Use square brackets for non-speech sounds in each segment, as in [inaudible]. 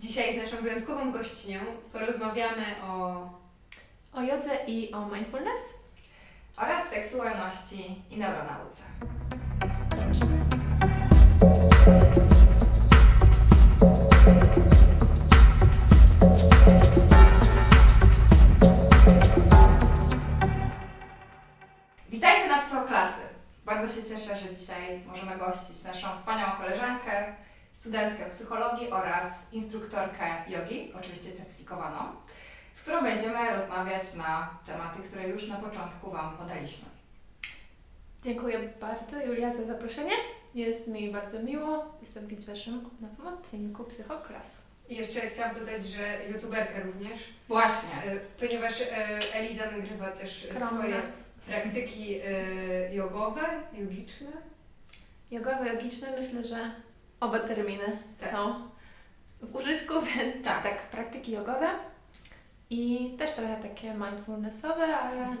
Dzisiaj z naszą wyjątkową gościnią porozmawiamy o O jodze i o mindfulness? oraz seksualności i neuronauce. Zobaczymy. Studentkę psychologii oraz instruktorkę jogi, oczywiście certyfikowaną, z którą będziemy rozmawiać na tematy, które już na początku Wam podaliśmy. Dziękuję bardzo Julia za zaproszenie. Jest mi bardzo miło wystąpić w Waszym nowym odcinku Psychoklas. i jeszcze chciałam dodać, że youtuberkę również, Właśnie. e, ponieważ e, Eliza nagrywa też Skromna. swoje praktyki e, jogowe, jogiczne. Jogowe, jogiczne, myślę, że oba terminy Tak. są w użytku, [laughs] więc Tak. tak. praktyki jogowe i też trochę takie mindfulnessowe, ale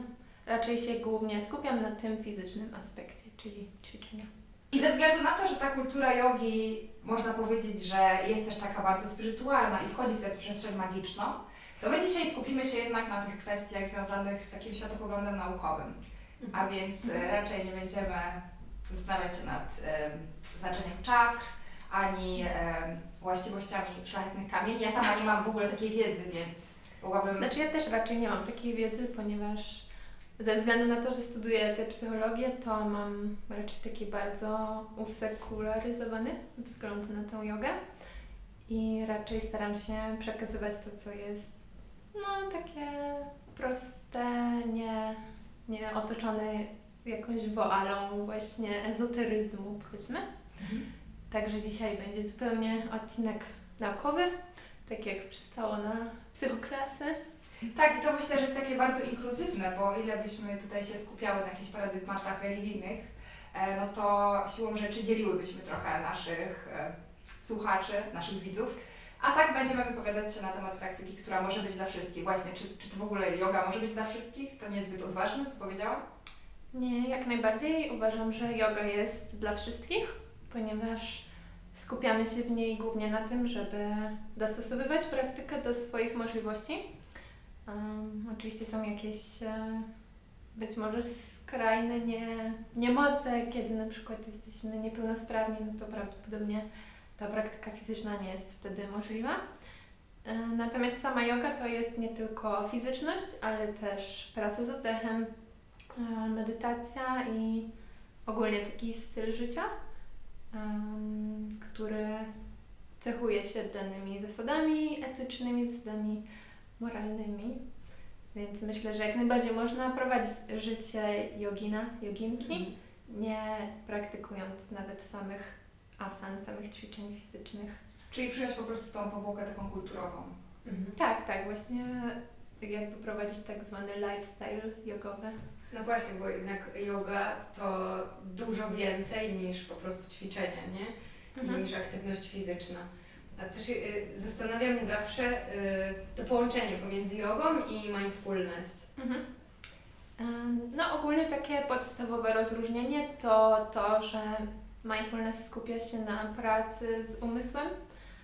raczej się głównie skupiam na tym fizycznym aspekcie, czyli ćwiczenia. I ze względu na to, że ta kultura jogi, można powiedzieć, że jest też taka bardzo spirytualna i wchodzi w tę przestrzeń magiczną, to my dzisiaj skupimy się jednak na tych kwestiach związanych z takim światopoglądem naukowym. A więc e, Mhm. raczej nie będziemy zastanawiać się nad e, znaczeniem czakr, ani e, właściwościami szlachetnych kamieni. Ja sama nie mam w ogóle takiej wiedzy, więc mogłabym... Znaczy ja też raczej nie mam takiej wiedzy, ponieważ ze względu na to, że studiuję tę psychologię, to mam raczej taki bardzo usekularyzowany wzgląd na tą jogę i raczej staram się przekazywać to, co jest no takie proste, nie, nie otoczone jakąś woalą właśnie ezoteryzmu powiedzmy. Mhm. Także dzisiaj będzie zupełnie odcinek naukowy, tak jak przystało na psychoklasy. Tak, i to myślę, że jest takie bardzo inkluzywne, bo ile byśmy tutaj się skupiały na jakichś paradygmatach religijnych, e, no to siłą rzeczy dzieliłybyśmy trochę naszych e, słuchaczy, naszych widzów. A tak będziemy wypowiadać się na temat praktyki, która może być dla wszystkich. Właśnie, czy, czy to w ogóle yoga może być dla wszystkich? To niezbyt odważne, co powiedziałam? Nie, jak najbardziej uważam, że yoga jest dla wszystkich, ponieważ skupiamy się w niej głównie na tym, żeby dostosowywać praktykę do swoich możliwości. Um, oczywiście są jakieś e, być może skrajne nie, niemoce, kiedy na przykład jesteśmy niepełnosprawni, no to prawdopodobnie ta praktyka fizyczna nie jest wtedy możliwa. E, Natomiast sama yoga to jest nie tylko fizyczność, ale też praca z oddechem, e, medytacja i ogólnie taki styl życia, który cechuje się danymi zasadami etycznymi, zasadami moralnymi. Więc myślę, że jak najbardziej można prowadzić życie jogina, joginki, nie praktykując nawet samych asan, samych ćwiczeń fizycznych. Czyli przyjąć po prostu tą powłokę taką kulturową. Mhm. Tak, tak, właśnie jakby prowadzić tak zwany lifestyle jogowy. No właśnie, bo jednak yoga to dużo więcej niż po prostu ćwiczenie, nie? Mhm. Niż aktywność fizyczna. A też y, zastanawia mnie zawsze y, to połączenie pomiędzy jogą i mindfulness. Mhm. No ogólnie takie podstawowe rozróżnienie to to, że mindfulness skupia się na pracy z umysłem,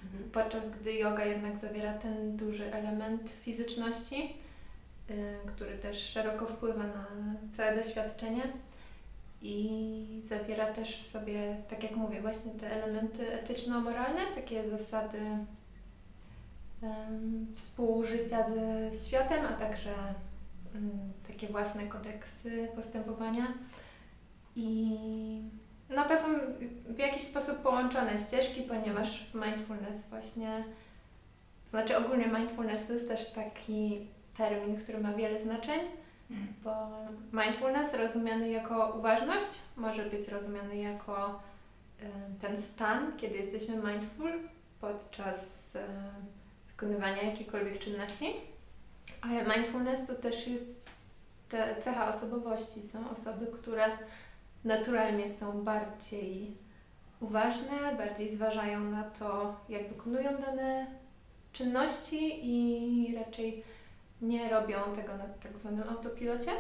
Mhm. podczas gdy yoga jednak zawiera ten duży element fizyczności, który też szeroko wpływa na całe doświadczenie i zawiera też w sobie, tak jak mówię, właśnie te elementy etyczno-moralne, takie zasady współżycia ze światem, a także mm, takie własne kodeksy postępowania. I no to są w jakiś sposób połączone ścieżki, ponieważ w mindfulness właśnie, to znaczy ogólnie mindfulness to jest też taki termin, który ma wiele znaczeń, Mm. bo mindfulness rozumiany jako uważność może być rozumiany jako ten stan, kiedy jesteśmy mindful podczas wykonywania jakiejkolwiek czynności, ale mindfulness to też jest te cecha osobowości. Są osoby, które naturalnie są bardziej uważne, bardziej zważają na to, jak wykonują dane czynności i raczej nie robią tego na tak zwanym autopilocie.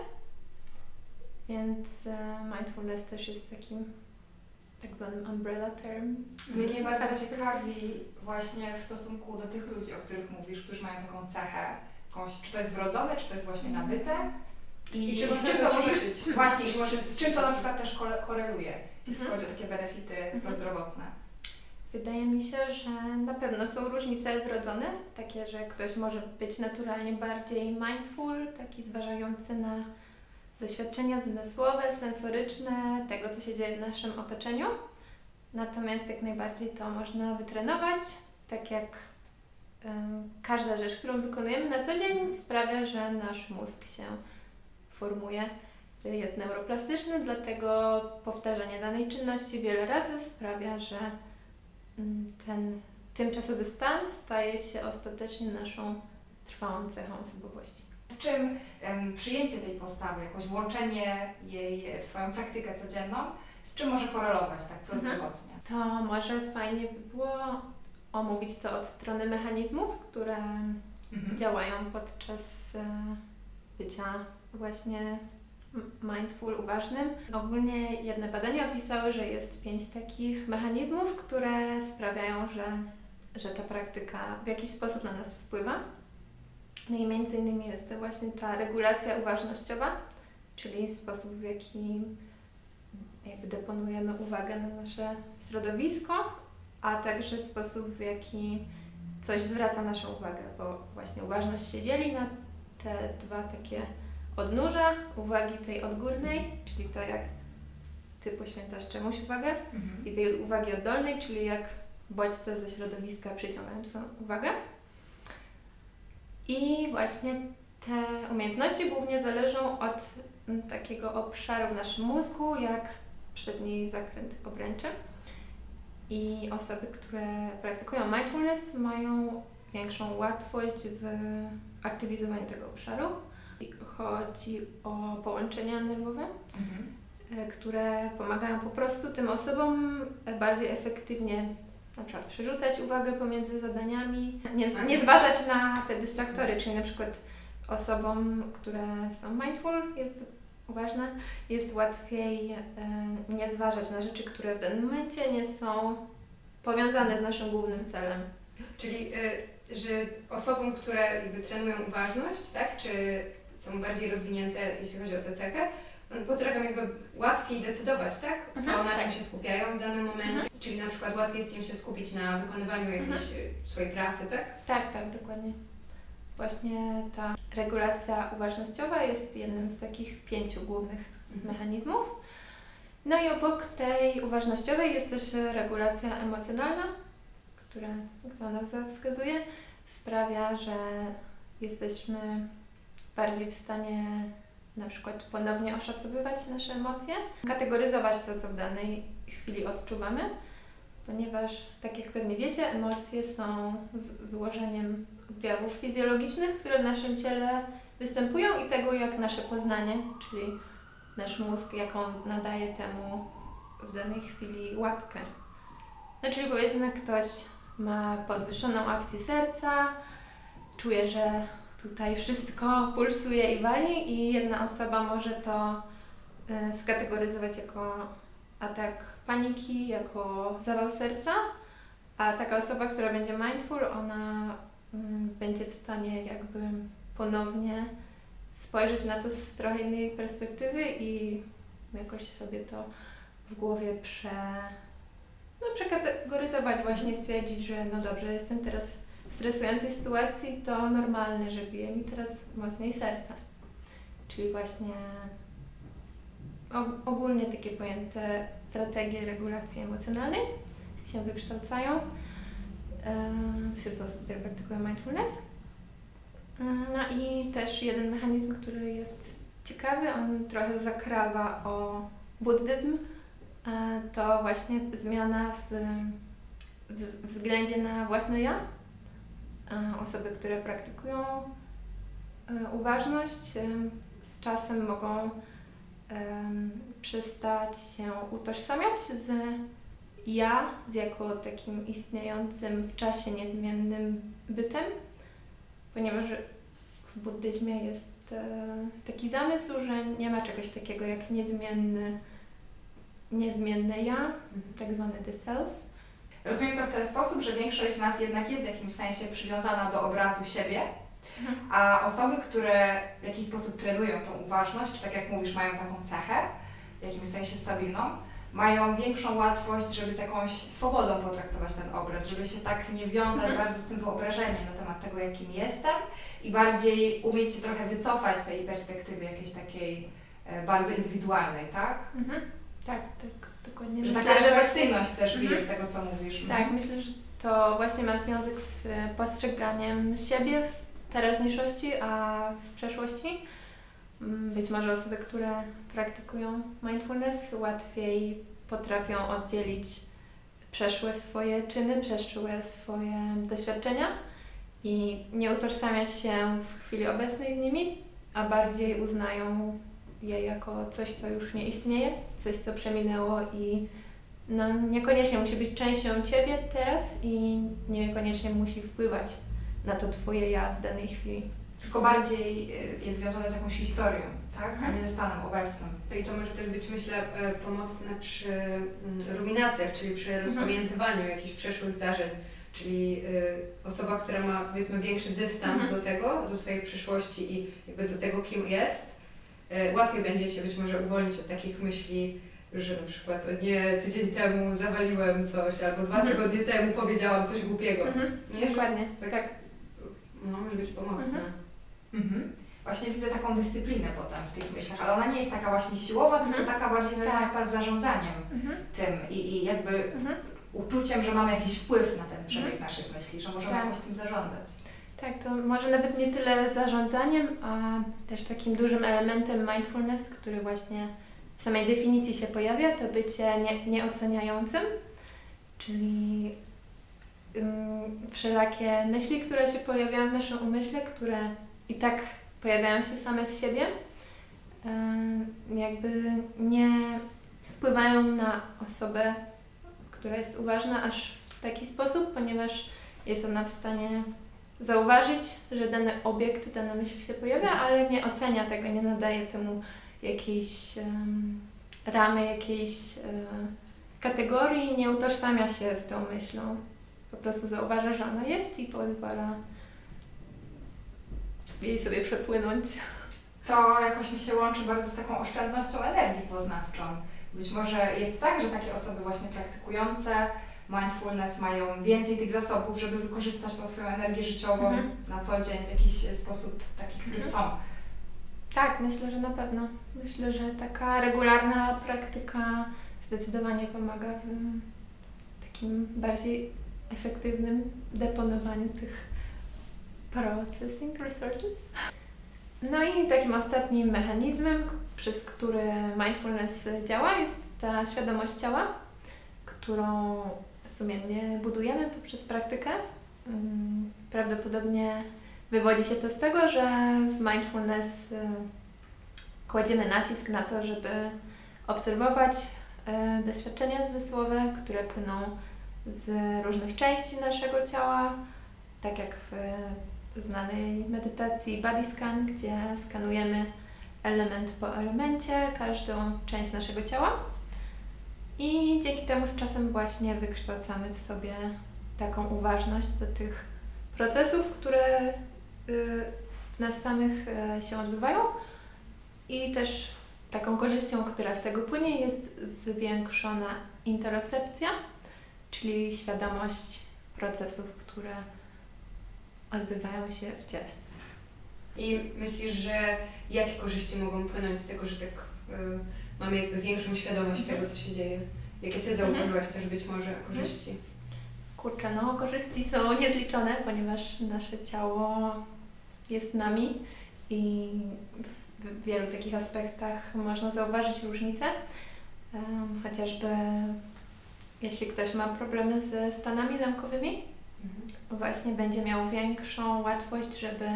Więc e, mindfulness też jest takim tak zwanym umbrella term. Mnie Mhm. bardzo ciekawi właśnie w stosunku do tych ludzi, o których mówisz, którzy mają taką cechę, jakąś, czy to jest wrodzone, czy to jest właśnie nabyte. I, I czy z czym to może, ćwiczyć? właśnie, i z czym, z czym to na przykład też koreluje, jeśli Mhm. chodzi o takie benefity Mhm. prozdrowotne. Wydaje mi się, że na pewno są różnice wrodzone, takie, że ktoś może być naturalnie bardziej mindful, taki zważający na doświadczenia zmysłowe, sensoryczne, tego, co się dzieje w naszym otoczeniu. Natomiast jak najbardziej to można wytrenować, tak jak em, każda rzecz, którą wykonujemy na co dzień, sprawia, że nasz mózg się formuje, jest neuroplastyczny, dlatego powtarzanie danej czynności wiele razy sprawia, że ten tymczasowy stan staje się ostatecznie naszą trwałą cechą osobowości. Z czym em, przyjęcie tej postawy, jakoś włączenie jej w swoją praktykę codzienną, z czym może korelować tak prozdrowotnie? To może fajnie by było omówić to od strony mechanizmów, które Mhm. działają podczas e, bycia właśnie mindful, uważnym. Ogólnie jedne badania opisały, że jest pięć takich mechanizmów, które sprawiają, że, że ta praktyka w jakiś sposób na nas wpływa. No i między innymi jest to właśnie ta regulacja uważnościowa, czyli sposób w jaki jakby deponujemy uwagę na nasze środowisko, a także sposób w jaki coś zwraca naszą uwagę, bo właśnie uważność się dzieli na te dwa takie odnóża uwagi tej odgórnej, czyli to jak Ty poświęcasz czemuś uwagę Mhm. i tej uwagi oddolnej, czyli jak bodźce ze środowiska przyciągają Twoją uwagę. I właśnie te umiejętności głównie zależą od mm, takiego obszaru w naszym mózgu, jak przedni zakręt obręczy. I osoby, które praktykują mindfulness, mają większą łatwość w aktywizowaniu tego obszaru. Chodzi o połączenia nerwowe, Mhm. e, które pomagają po prostu tym osobom bardziej efektywnie na przykład przerzucać uwagę pomiędzy zadaniami, nie, nie zważać na te dystraktory, czyli na przykład osobom, które są mindful, jest uważne, jest łatwiej e, nie zważać na rzeczy, które w danym momencie nie są powiązane z naszym głównym celem. Czyli, y, że osobom, które jakby trenują uważność, tak, czy są bardziej rozwinięte, jeśli chodzi o tę cechę, one potrafią jakby łatwiej decydować, tak? Mhm, to, na czym tak. się skupiają w danym momencie. Czyli na przykład łatwiej jest im się skupić na wykonywaniu jakiejś y, swojej pracy, tak? Tak, tak, dokładnie. Właśnie ta regulacja uważnościowa jest jednym z takich pięciu głównych mechanizmów. No i obok tej uważnościowej jest też regulacja emocjonalna, która, jak sama nazwa wskazuje, sprawia, że jesteśmy bardziej w stanie na przykład ponownie oszacowywać nasze emocje, kategoryzować to, co w danej chwili odczuwamy, ponieważ, tak jak pewnie wiecie, emocje są złożeniem objawów fizjologicznych, które w naszym ciele występują i tego, jak nasze poznanie, czyli nasz mózg, jaką nadaje temu w danej chwili łatkę. No, czyli powiedzmy, ktoś ma podwyższoną akcję serca, czuje, że tutaj wszystko pulsuje i wali i jedna osoba może to y, skategoryzować jako atak paniki, jako zawał serca, a taka osoba, która będzie mindful, ona mm, będzie w stanie jakby ponownie spojrzeć na to z trochę innej perspektywy i jakoś sobie to w głowie prze, no, przekategoryzować, właśnie stwierdzić, że no dobrze, jestem teraz stresującej sytuacji, to normalne, że bije mi teraz mocniej serce. Czyli właśnie og- ogólnie takie pojęte strategie regulacji emocjonalnej się wykształcają em, wśród osób, które praktykują mindfulness. No i też jeden mechanizm, który jest ciekawy, on trochę zakrawa o buddyzm, e, to właśnie zmiana w, w względzie na własne ja. E, Osoby, które praktykują e, uważność, em, z czasem mogą przestać się utożsamiać z ja, z jako takim istniejącym w czasie niezmiennym bytem, ponieważ w buddyzmie jest e, taki zamysł, że nie ma czegoś takiego jak niezmienny, niezmienne ja, tak zwane the self. Rozumiem to w ten sposób, że większość z nas jednak jest w jakimś sensie przywiązana do obrazu siebie, a osoby, które w jakiś sposób trenują tą uważność, czy tak jak mówisz, mają taką cechę, w jakimś sensie stabilną, mają większą łatwość, żeby z jakąś swobodą potraktować ten obraz, żeby się tak nie wiązać Mhm. bardzo z tym wyobrażeniem na temat tego, jakim jestem i bardziej umieć się trochę wycofać z tej perspektywy jakiejś takiej e, bardzo indywidualnej, tak? Mhm. Tak, tak, dokładnie. Że Myślę, taka że właśnie, refleksyjność też Mhm. bije z tego, co mówisz. tak, myślę, że to właśnie ma związek z e, postrzeganiem siebie w teraźniejszości, a w przeszłości. Mm, Być może osoby, które praktykują mindfulness, łatwiej potrafią oddzielić przeszłe swoje czyny, przeszłe swoje doświadczenia i nie utożsamiać się w chwili obecnej z nimi, a bardziej uznają je jako coś, co już nie istnieje, coś, co przeminęło i no, niekoniecznie musi być częścią Ciebie teraz i niekoniecznie musi wpływać na to Twoje ja w danej chwili. Tylko bardziej y, jest związane z jakąś historią, tak? A nie ze stanem obecnym. No i to może też być, myślę, e, pomocne przy mm, ruminacjach, czyli przy rozpamiętywaniu jakichś przeszłych zdarzeń. Czyli y, osoba, która ma powiedzmy większy dystans Mhm. do tego, do swojej przyszłości i jakby do tego, kim jest, łatwiej będzie się być może uwolnić od takich myśli, że na przykład o nie, tydzień temu zawaliłem coś, albo dwa Mhm. tygodnie temu powiedziałam coś głupiego. Nie, że Dokładnie, tak- tak. no, może być pomocne. Mhm. Mhm. Właśnie widzę taką dyscyplinę potem w tych myślach, ale ona nie jest taka właśnie siłowa, tylko Mhm. taka bardziej związana Tak. z zarządzaniem Mhm. tym i, i jakby Mhm. uczuciem, że mamy jakiś wpływ na ten przebieg naszych myśli, że możemy Tak. jakoś tym zarządzać. Tak, to może nawet nie tyle zarządzaniem, a też takim dużym elementem mindfulness, który właśnie w samej definicji się pojawia, to bycie nie, nieoceniającym, czyli ym, wszelakie myśli, które się pojawiają w naszym umyśle, które i tak pojawiają się same z siebie, jakby nie wpływają na osobę, która jest uważna aż w taki sposób, ponieważ jest ona w stanie zauważyć, że dany obiekt, dana myśl się pojawia, ale nie ocenia tego, nie nadaje temu jakiejś em, ramy, jakiejś e, kategorii, nie utożsamia się z tą myślą. Po prostu zauważa, że ona jest i pozwala jej sobie przepłynąć. To jakoś mi się łączy bardzo z taką oszczędnością energii poznawczą. Być może jest tak, że takie osoby właśnie praktykujące mindfulness mają więcej tych zasobów, żeby wykorzystać tą swoją energię życiową Mhm. na co dzień w jakiś sposób taki, który Mhm. chcą. Tak, myślę, że na pewno. Myślę, że taka regularna praktyka zdecydowanie pomaga w takim bardziej efektywnym deponowaniu tych processing resources. No i takim ostatnim mechanizmem, przez który mindfulness działa, jest ta świadomość ciała, którą sumiennie budujemy poprzez praktykę. Mm, Prawdopodobnie Wywodzi się to z tego, że w mindfulness y, kładziemy nacisk na to, żeby obserwować y, doświadczenia zmysłowe, które płyną z różnych części naszego ciała, tak jak w znanej medytacji Body Scan, gdzie skanujemy element po elemencie, każdą część naszego ciała. I dzięki temu z czasem właśnie wykształcamy w sobie taką uważność do tych procesów, które y, w nas samych y, się odbywają i też taką korzyścią, która z tego płynie jest zwiększona interocepcja, czyli świadomość procesów, które odbywają się w ciele. I myślisz, że jakie korzyści mogą płynąć z tego, że tak y, mamy jakby większą świadomość Mhm. tego, co się dzieje? Jakie Ty zauważyłaś też być może korzyści? Kurczę, no korzyści są niezliczone, ponieważ nasze ciało jest nami i w- wielu takich aspektach można zauważyć różnice. Em, Chociażby jeśli ktoś ma problemy ze stanami lękowymi, właśnie będzie miał większą łatwość, żeby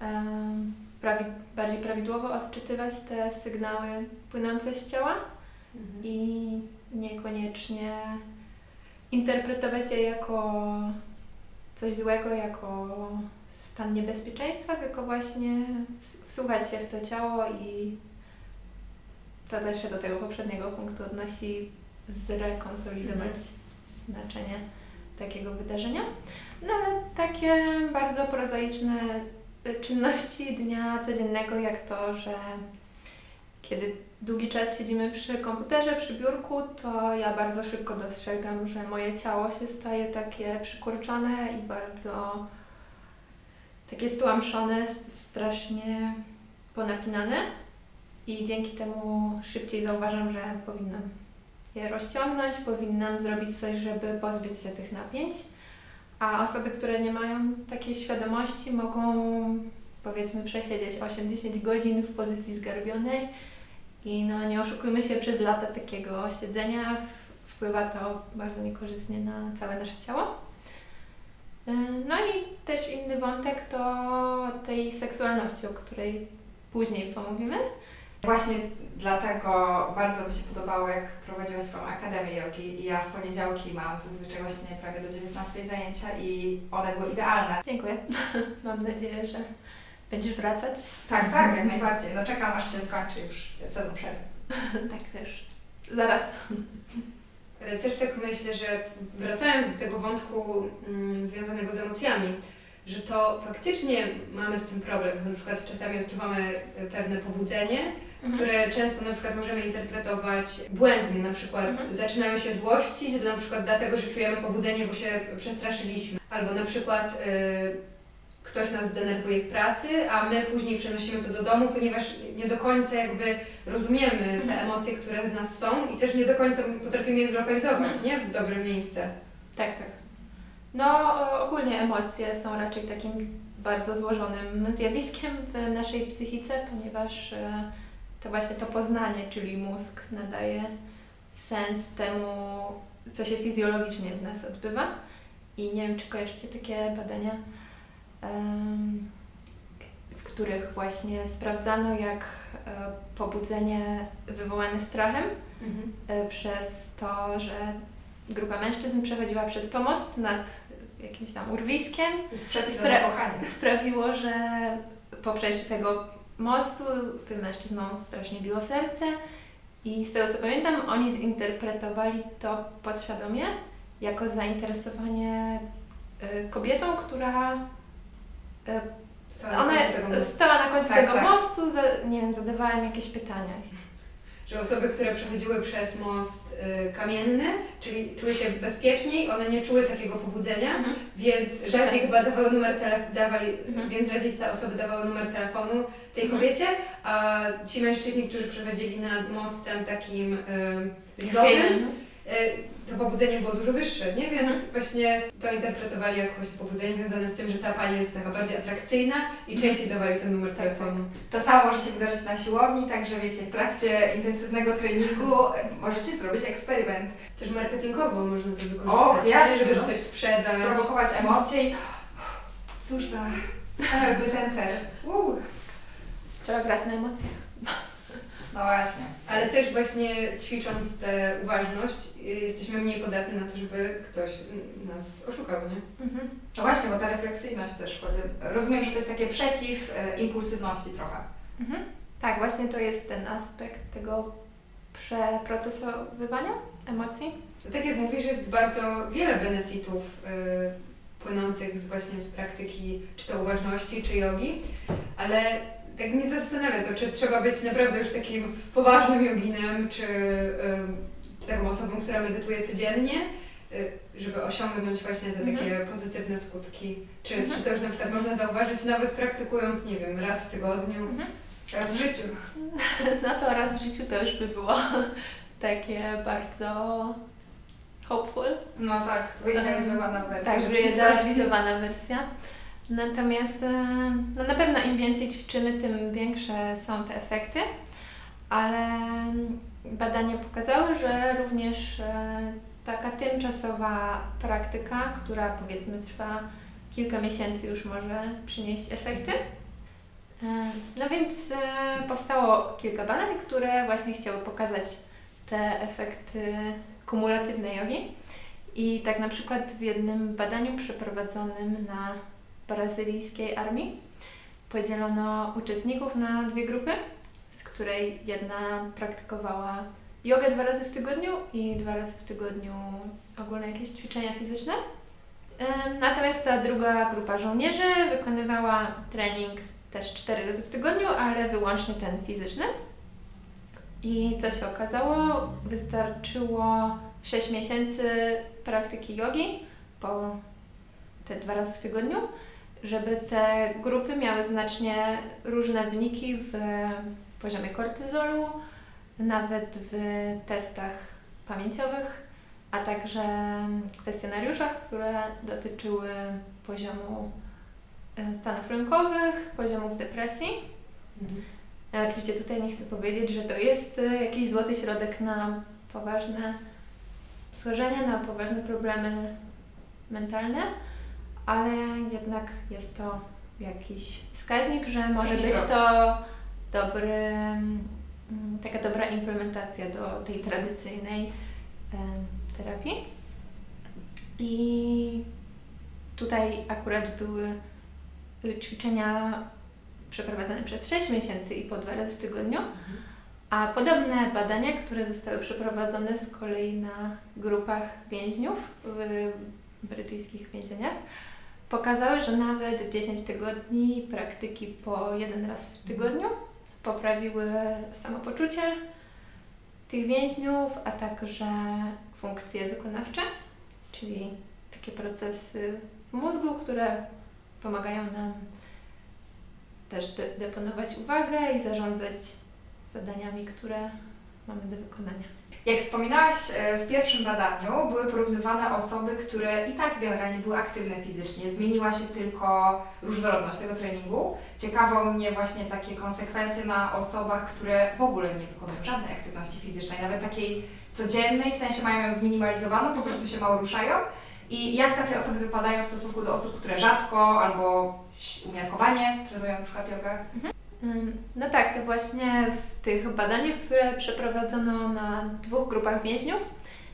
em, prawi- bardziej prawidłowo odczytywać te sygnały płynące z ciała Mhm. i niekoniecznie interpretować je jako coś złego, jako stan niebezpieczeństwa, tylko właśnie ws- wsłuchać się w to ciało i to też się do tego poprzedniego punktu odnosi, zrekonsolidować znaczenie takiego wydarzenia. No ale takie bardzo prozaiczne czynności dnia codziennego, jak to, że kiedy długi czas siedzimy przy komputerze, przy biurku, to ja bardzo szybko dostrzegam, że moje ciało się staje takie przykurczone i bardzo takie stłamszone, strasznie ponapinane i dzięki temu szybciej zauważam, że powinnam je rozciągnąć, powinnam zrobić coś, żeby pozbyć się tych napięć. A osoby, które nie mają takiej świadomości, mogą powiedzmy przesiedzieć 8-10 godzin w pozycji zgarbionej i no nie oszukujmy się, przez lata takiego siedzenia wpływa to bardzo niekorzystnie na całe nasze ciało. Yy, No i też inny wątek to tej seksualności, o której później pomówimy. Właśnie dlatego bardzo mi się podobało, jak prowadziła swoją Akademię Jogi i ja w poniedziałki mam zazwyczaj właśnie prawie do 19 zajęcia i one były idealne. Dziękuję. [laughs] Mam nadzieję, że będziesz wracać. Tak, tak, jak najbardziej. No czekam aż się skończy już sezon przerwy. [laughs] tak też. Zaraz. Też tak myślę, że wracając do tego wątku mm, związanego z emocjami, że to faktycznie mamy z tym problem. Na przykład czasami odczuwamy e, pewne pobudzenie, które często na przykład możemy interpretować błędnie. Na przykład Mhm. zaczynamy się złościć, na przykład dlatego, że czujemy pobudzenie, bo się przestraszyliśmy. Albo na przykład y, ktoś nas zdenerwuje w pracy, a my później przenosimy to do domu, ponieważ nie do końca jakby rozumiemy te Mhm. emocje, które w nas są i też nie do końca potrafimy je zlokalizować, Mhm. nie? W dobre miejsce. Tak, tak. No, ogólnie emocje są raczej takim bardzo złożonym zjawiskiem w naszej psychice, ponieważ e, to właśnie to poznanie, czyli mózg nadaje sens temu, co się fizjologicznie w nas odbywa. I nie wiem, czy kojarzycie takie badania, w których właśnie sprawdzano, jak e, pobudzenie wywołane strachem e, przez to, że grupa mężczyzn przechodziła przez pomost nad jakimś tam urwiskiem, Spra- sprawiło, że po przejściu tego mostu tym mężczyznom strasznie biło serce i z tego co pamiętam, oni zinterpretowali to podświadomie jako zainteresowanie y, kobietą, która y, Stała na ona końcu tego mostu. stała na końcu Tak, tego tak. mostu, za, nie wiem, zadawała im jakieś pytania. Że osoby, które przechodziły przez most y, kamienny, czyli czuły się bezpieczniej, one nie czuły takiego pobudzenia, więc rzadziej chyba dawały numer tele- dawali, Mhm. więc rzadziej te osoby dawały numer telefonu tej Mhm. kobiecie, a ci mężczyźni, którzy przechodzili nad mostem takim y, lodowym, Chwiejnym. Y, to pobudzenie było dużo wyższe, nie? Więc Mhm. właśnie to interpretowali jako właśnie pobudzenie związane z tym, że ta pani jest taka bardziej atrakcyjna i Mhm. częściej dawali ten numer Tak, telefonu. To samo może się wydarzyć na siłowni, także wiecie, w trakcie intensywnego treningu e, możecie zrobić eksperyment. Też marketingowo można to wykorzystać, Och, jasne, żeby no. coś sprzedać. Sprowokować emocje i cóż za wspaniały prezenter. Uh. Trzeba grać na emocjach. No właśnie. Ale też właśnie ćwicząc tę uważność, y, jesteśmy mniej podatni na to, żeby ktoś y, nas oszukał, nie? No właśnie, bo ta refleksyjność też wchodzi. Rozumiem, że to jest takie przeciw e, impulsywności trochę. Mhm. Tak, właśnie to jest ten aspekt tego przeprocesowywania emocji. Tak jak mówisz, jest bardzo wiele benefitów y, płynących z właśnie z praktyki, czy to uważności, czy jogi, ale tak mnie zastanawia to, czy trzeba być naprawdę już takim poważnym joginem, czy, czy taką osobą, która medytuje codziennie, y, żeby osiągnąć właśnie te Mhm. takie pozytywne skutki. Czy, Mhm. czy to już na przykład można zauważyć nawet praktykując, nie wiem, raz w tygodniu. Raz w życiu. [laughs] No to raz w życiu to już by było [laughs] takie bardzo hopeful. No tak, wyidealizowana wersja. Tak, wyidealizowana wersja. Natomiast e, no na pewno im więcej ćwiczymy, tym większe są te efekty, ale badania pokazały, że również e, taka tymczasowa praktyka, która powiedzmy trwa kilka miesięcy już może przynieść efekty. E, No więc powstało kilka badań, które właśnie chciały pokazać te efekty kumulatywnej jogi. I tak na przykład w jednym badaniu przeprowadzonym na brazylijskiej armii podzielono uczestników na dwie grupy, z której jedna praktykowała jogę dwa razy w tygodniu i dwa razy w tygodniu ogólne jakieś ćwiczenia fizyczne. Natomiast ta druga grupa żołnierzy wykonywała trening też cztery razy w tygodniu, ale wyłącznie ten fizyczny. I co się okazało? Wystarczyło 6 miesięcy praktyki jogi po te dwa razy w tygodniu, żeby te grupy miały znacznie różne wyniki w poziomie kortyzolu, nawet w testach pamięciowych, a także kwestionariuszach, które dotyczyły poziomu e, stanów rynkowych, poziomów depresji. Ja oczywiście tutaj nie chcę powiedzieć, że to jest e, jakiś złoty środek na poważne schorzenia, na poważne problemy mentalne, ale jednak jest to jakiś wskaźnik, że może być to dobry, mm, taka dobra implementacja do tej tradycyjnej terapii. I tutaj akurat były y, ćwiczenia przeprowadzane przez 6 miesięcy i po dwa razy w tygodniu, a podobne badania, które zostały przeprowadzone z kolei na grupach więźniów w brytyjskich więzieniach, pokazały, że nawet 10 tygodni praktyki po jeden raz w tygodniu poprawiły samopoczucie tych więźniów, a także funkcje wykonawcze, czyli takie procesy w mózgu, które pomagają nam też de- deponować uwagę i zarządzać zadaniami, które mamy do wykonania. Jak wspominałaś e, w pierwszym badaniu, były porównywane osoby, które i tak generalnie były aktywne fizycznie. Zmieniła się tylko różnorodność tego treningu. Ciekawo mnie właśnie takie konsekwencje na osobach, które w ogóle nie wykonują żadnej aktywności fizycznej, nawet takiej codziennej, w sensie mają ją zminimalizowaną, po prostu się mało ruszają. I jak takie osoby wypadają w stosunku do osób, które rzadko albo umiarkowanie trenują na przykład jogę? Ym, No tak, to właśnie w tych badaniach, które przeprowadzono na dwóch grupach więźniów,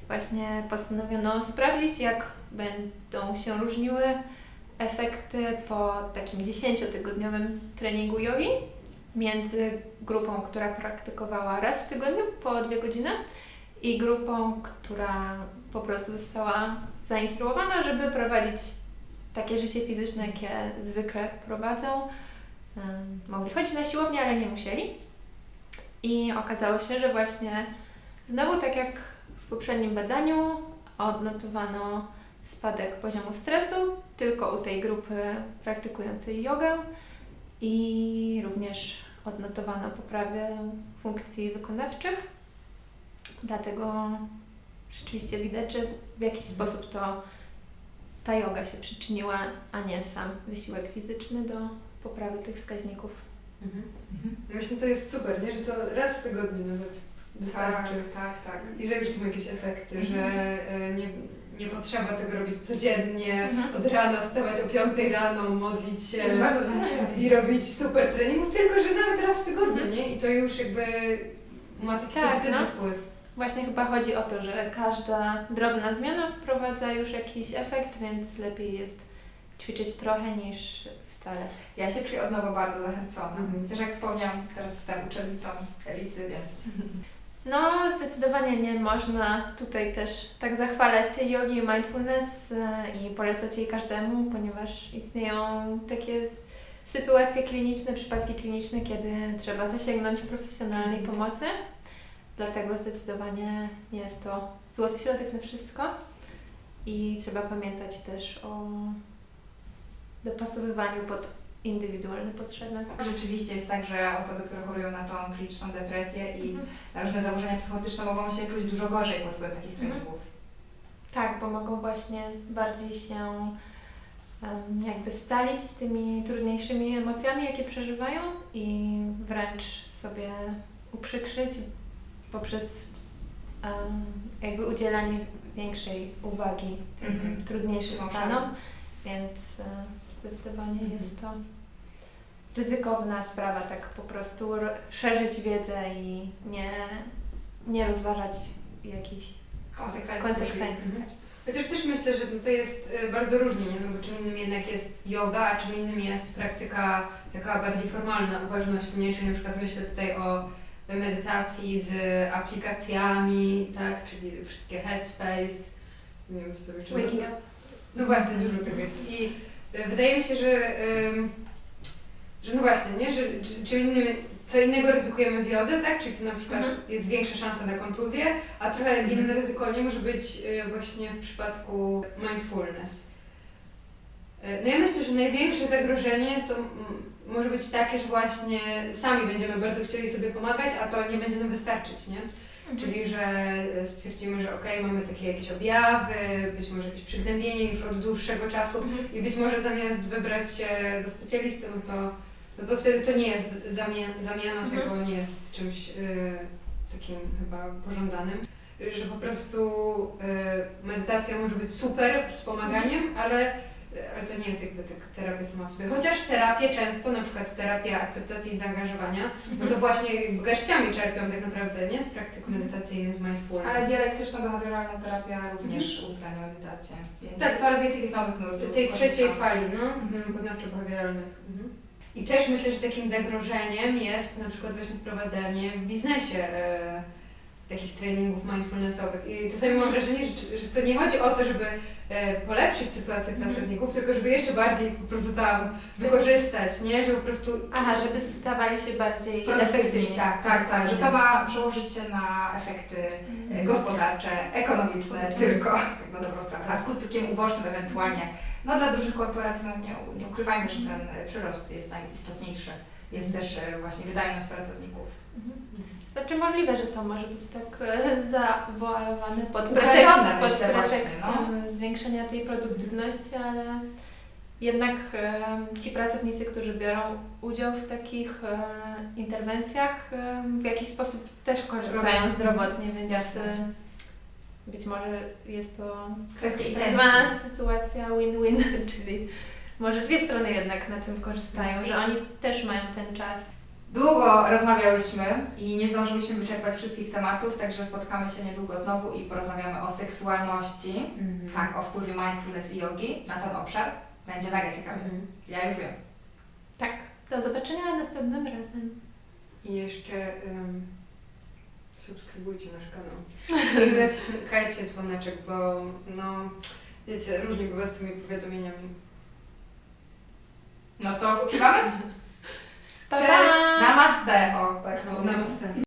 właśnie postanowiono sprawdzić, jak będą się różniły efekty po takim 10-tygodniowym treningu jogi między grupą, która praktykowała raz w tygodniu po dwie godziny i grupą, która po prostu została zainstruowana, żeby prowadzić takie życie fizyczne, jakie zwykle prowadzą. Mogli chodzić na siłownię, ale nie musieli. I okazało się, że właśnie znowu tak jak w poprzednim badaniu odnotowano spadek poziomu stresu tylko u tej grupy praktykującej jogę i również odnotowano poprawę funkcji wykonawczych. Dlatego rzeczywiście widać, że w jakiś sposób to ta joga się przyczyniła, a nie sam wysiłek fizyczny do poprawy tych wskaźników. No Właśnie to jest super, nie? że to raz w tygodniu nawet wystarczy. tak, tak. I że już są jakieś efekty, Mhm. że e, nie, nie potrzeba tego robić codziennie, Mhm. od rana wstawać o 5 rano, modlić się i robić super treningów, tylko że nawet raz w tygodniu, Mhm. nie? I to już jakby ma taki Tak, pozytywny no. wpływ. Właśnie chyba chodzi o to, że każda drobna zmiana wprowadza już jakiś efekt, więc lepiej jest ćwiczyć trochę niż wcale. Ja się czuję od nowa bardzo zachęcona. Mhm. Chociaż jak wspomniałam, teraz jestem uczennicą Elisy, więc [laughs] No, zdecydowanie nie można tutaj też tak zachwalać tej jogi i mindfulness e, i polecać jej każdemu, ponieważ istnieją takie sytuacje kliniczne, przypadki kliniczne, kiedy trzeba zasięgnąć profesjonalnej pomocy. Dlatego zdecydowanie nie jest to złoty środek na wszystko i trzeba pamiętać też o dopasowywaniu pod indywidualne potrzeby. rzeczywiście jest tak, że osoby, które chorują na tą kliniczną depresję i Mhm. na różne zaburzenia psychotyczne mogą się czuć dużo gorzej pod wpływem takich Mhm. treningów. Tak, bo mogą właśnie bardziej się jakby scalić z tymi trudniejszymi emocjami, jakie przeżywają i wręcz sobie uprzykrzyć poprzez jakby udzielanie większej uwagi tym Mhm. trudniejszym stanom, więc e, zdecydowanie Mhm. jest to ryzykowna sprawa, tak po prostu szerzyć wiedzę i nie, nie rozważać jakichś Konsekwencje. konsekwencji. Mhm. Chociaż też myślę, że to jest e, bardzo różnie, nie? No bo czym innym jednak jest yoga, a czym innym jest praktyka taka bardziej formalna uważności, nie? Czyli na przykład myślę tutaj o medytacji z aplikacjami, tak, czyli wszystkie Headspace, nie wiem co to liczy. Waking up. No właśnie, dużo tego jest. I wydaje mi się, że, że no właśnie, nie? Że, czy, czy innym, co innego ryzykujemy w jodze, tak? Czyli tu na przykład Mhm. jest większa szansa na kontuzję, a trochę inne ryzyko nie może być y, właśnie w przypadku mindfulness. Y, No ja myślę, że największe zagrożenie to może być takie, że właśnie sami będziemy bardzo chcieli sobie pomagać, a to nie będzie nam wystarczyć, nie? Czyli, że stwierdzimy, że okej, mamy takie jakieś objawy, być może jakieś przygnębienie już od dłuższego czasu Mhm. i być może zamiast wybrać się do specjalisty, no to, no to wtedy to nie jest zamie, zamiana Mhm. tego, nie jest czymś y, takim chyba pożądanym. Że po prostu y, medytacja może być super wspomaganiem, ale, ale to nie jest jakby tak terapia sama w sobie. Chociaż terapie często, na przykład terapia akceptacji i zaangażowania, no Mhm. to właśnie jakby garściami czerpią tak naprawdę, nie? Z praktyk medytacyjnych, z mindfulness. Ale dialektyczno-behawioralna terapia również uwzględnia medytację. Więc Tak. coraz więcej tych nowych nurtów. tej trzeciej fali, no, mhm. poznawczo-behawioralnych. Mhm. I też myślę, że takim zagrożeniem jest na przykład właśnie wprowadzanie w biznesie e, takich treningów mindfulnessowych. I czasami mam wrażenie, że, że to nie chodzi o to, żeby e, polepszyć sytuację Mhm. pracowników, tylko żeby jeszcze bardziej po prostu tam wykorzystać, nie? Żeby po prostu... Aha, żeby stawali się bardziej efektywni. tak, tak, tak, że to ma przełożyć się na efekty e, gospodarcze, ekonomiczne tylko, tak na dobrą sprawę, a skutkiem ubocznym ewentualnie. No dla dużych korporacji, no nie, nie ukrywajmy, że ten przyrost jest najistotniejszy, więc też e, właśnie wydajność pracowników. Mhm. Znaczy możliwe, że to może być tak e, zawoalowane pod Ukradzione, pretekstem, pod myślę właśnie, pretekstem zwiększenia tej produktywności, ale jednak e, ci pracownicy, którzy biorą udział w takich e, interwencjach, e, w jakiś sposób też korzystają Robią. zdrowotnie, więc Jasne. e, być może jest to Kwestia tak intencji. zwana sytuacja win-win, [laughs] czyli może dwie strony jednak na tym korzystają, że oni też mają ten czas Długo rozmawiałyśmy i nie zdążyłyśmy wyczerpać wszystkich tematów, także spotkamy się niedługo znowu i porozmawiamy o seksualności, Mhm. tak, o wpływie mindfulness i jogi na ten obszar. Będzie mega ciekawie. Mhm. Ja już wiem. Tak, do zobaczenia następnym razem. I jeszcze ym, subskrybujcie nasz kanał. [laughs] I naciskajcie dzwoneczek, bo no, wiecie, różnie bywa z tymi powiadomieniami. No to kiwamy? Pa, Cześć! pa! Namaste! O, tak. Namaste.